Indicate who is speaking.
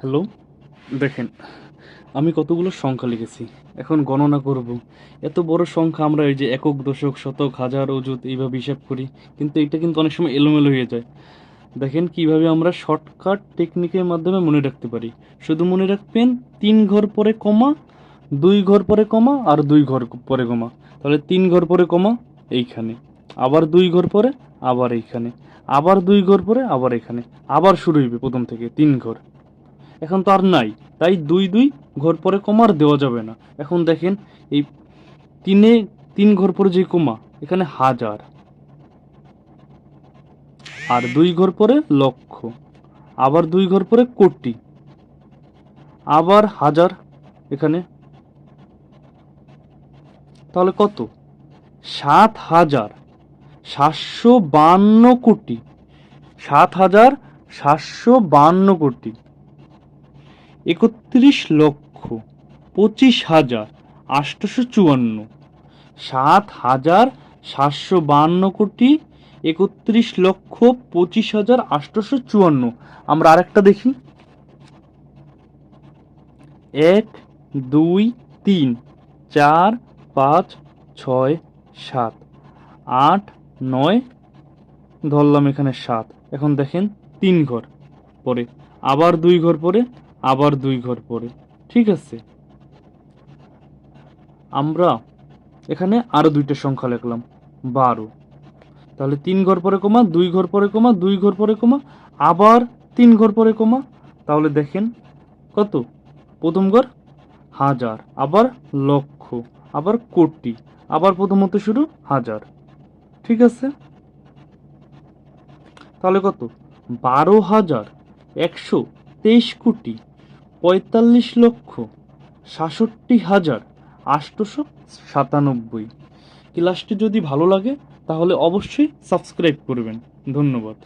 Speaker 1: hello দেখেন আমি কতগুলো সংখ্যা লিখেছি এখন গণনা করব এত বড় সংখ্যা আমরা এই যে একক দশক শতক হাজার অযুত এইভাবে হিসাব করি কিন্তু এটা কিন্তু অনেক সময় এলোমেলো হয়ে যায় দেখেন কিভাবে আমরা শর্টকাট টেকনিকের মাধ্যমে মনে রাখতে পারি শুধু মনে রাখবেন তিন ঘর পরে কমা দুই ঘর পরে কমা আর দুই ঘর পরে কমা তাহলে তিন ঘর পরে কমা এইখানে আবার দুই ঘর পরে আবার এইখানে আবার দুই ঘর পরে আবার এখানে আবার শুরু হইবে প্রথম থেকে তিন ঘর এখন তো আর নাই তাই দুই দুই ঘর পরে কমার দেওয়া যাবে না এখন দেখেন এই তিনে তিন ঘর পরে যে কমা এখানে হাজার আর দুই ঘর পরে লক্ষ আবার দুই ঘর পরে কোটি আবার হাজার এখানে তাহলে কত সাত হাজার সাতশো বান্ন কোটি সাত হাজার সাতশো বান্ন কোটি একত্রিশ লক্ষ পঁচিশ হাজার আটশোশো চুয়ান্ন সাত হাজার সাতশো বান্ন কোটি একত্রিশ লক্ষ পঁচিশ হাজার আটশোশো চুয়ান্ন আমরা আরেকটা দেখি এক দুই তিন চার পাঁচ ছয় সাত আট নয় ধরলাম এখানে সাত এখন দেখেন তিন ঘর পরে আবার দুই ঘর পরে আবার দুই ঘর পরে ঠিক আছে আমরা এখানে আরও দুইটা সংখ্যা লিখলাম বারো তাহলে তিন ঘর পরে কমা দুই ঘর পরে কমা দুই ঘর পরে কমা আবার তিন ঘর পরে কমা তাহলে দেখেন কত প্রথম ঘর হাজার আবার লক্ষ আবার কোটি আবার প্রথমত শুরু হাজার ঠিক আছে তাহলে কত বারো হাজার একশো তেইশ কোটি পঁয়তাল্লিশ লক্ষ সাতষট্টি হাজার আটশোশো সাতানব্বই ক্লাসটি যদি ভালো লাগে তাহলে অবশ্যই সাবস্ক্রাইব করবেন ধন্যবাদ